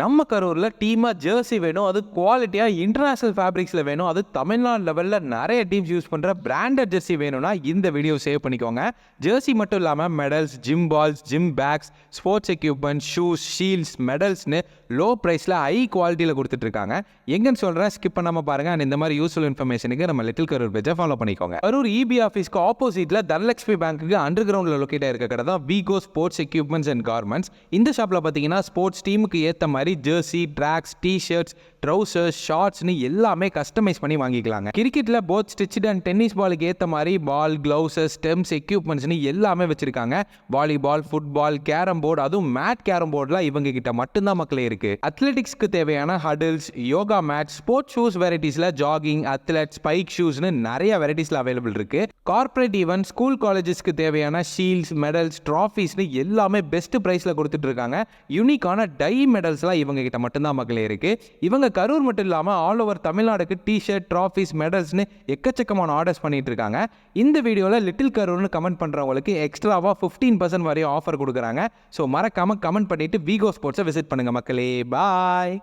நம்ம கரூரில் டீமாக ஜெர்சி வேணும் அது குவாலிட்டியாக இன்டர்நேஷ்னல் ஃபேப்ரிக்ஸில் வேணும் அது தமிழ்நாடு லெவலில் நிறைய டீம்ஸ் யூஸ் பண்ணுற பிராண்டட் ஜெர்சி வேணும்னா இந்த வீடியோ சேவ் பண்ணிக்கோங்க. ஜெர்சி மட்டும் இல்லாமல் medals gym balls gym bags sports equipment shoes shields மெடல்ஸ்னு low ப்ரைஸில் ஹை குவாலிட்டியில் கொடுத்துட்ருக்காங்க எங்கன்னு சொல்கிறேன் ஸ்கிப் பண்ணாமல் பாருங்கள் அண்ட் இந்த மாதிரி யூஸ்ஃபுல் இன்ஃபர்மேஷனுக்கு நம்ம லிட்டில் கரூர் பேஜை ஃபாலோ பண்ணிக்கோங்க. கரூர் இபி ஆஃபீஸ்க்கு ஆப்போசிட்டில் தனலட்சுமி பேங்க்குக்கு அண்டர் கிரவுண்டில் லொக்கேட் இருக்க கடை தான் Vigo sports equipments and garments இந்த ஷாப்பில் பார்த்தீங்கன்னா ஸ்போர்ட்ஸ் டீமுக்கு ஏற்ற மாதிரி ஜெர்சி ட்ராக்ஸ் டிஷர்ட்ஸ் ட்ரௌசர்ஸ் ஷார்ட்ஸ்னு எல்லாமே கஸ்டமைஸ் பண்ணி வாங்கிக்கலாங்க. கிரிக்கெட்டில் போத் ஸ்டிச்டு அண்ட் டென்னிஸ் பாலுக்கு ஏற்ற மாதிரி பால் க்ளவுசஸ் ஸ்டெம்ஸ் எக்யூப்மெண்ட்ஸ்னு எல்லாமே வச்சிருக்காங்க. வாலிபால் ஃபுட்பால் கேரம் போர்டு அதுவும் மேட் கேரம் போர்டெலாம் இவங்க கிட்ட மட்டும்தான் மக்களே இருக்கு. அத்லெட்டிக்ஸ்க்கு தேவையான hurdles yoga mat sports shoes வெரைட்டிஸில் jogging athlete spike ஷூஸ்னு நிறைய வெரைட்டிஸில் அவைலபிள் இருக்கு. கார்ப்பரேட் ஈவெண்ட் ஸ்கூல் காலேஜஸ்க்கு தேவையான ஷீல்ட்ஸ் மெடல்ஸ் ட்ராஃபீஸ்னு எல்லாமே பெஸ்ட் ப்ரைஸில் கொடுத்துட்டு இருக்காங்க. யூனிக்கான டை மெடல்ஸ்லாம் இவங்க கிட்ட மட்டும்தான் மக்களே இருக்கு. இவங்க கரூர் மட்டும் இல்லாமல் ஆல் ஓவர் தமிழ்நாடுக்கு டிஷர்ட் ட்ராஃபீஸ் மெடல்ஸ்னு எக்கச்சக்கமான ஆர்டர்ஸ் பண்ணிட்டு இருக்காங்க. இந்த வீடியோவில் லிட்டில் கரூர்னு கமெண்ட் பண்ணுறவங்களுக்கு எக்ஸ்ட்ராவாக ஃபிஃப்டீன் பர்சன்ட் வரையும் ஆஃபர் கொடுக்குறாங்க. ஸோ மறக்காமல் கமெண்ட் பண்ணிட்டு விகோ ஸ்போர்ட்ஸை விசிட் பண்ணுங்க மக்களே. பாய்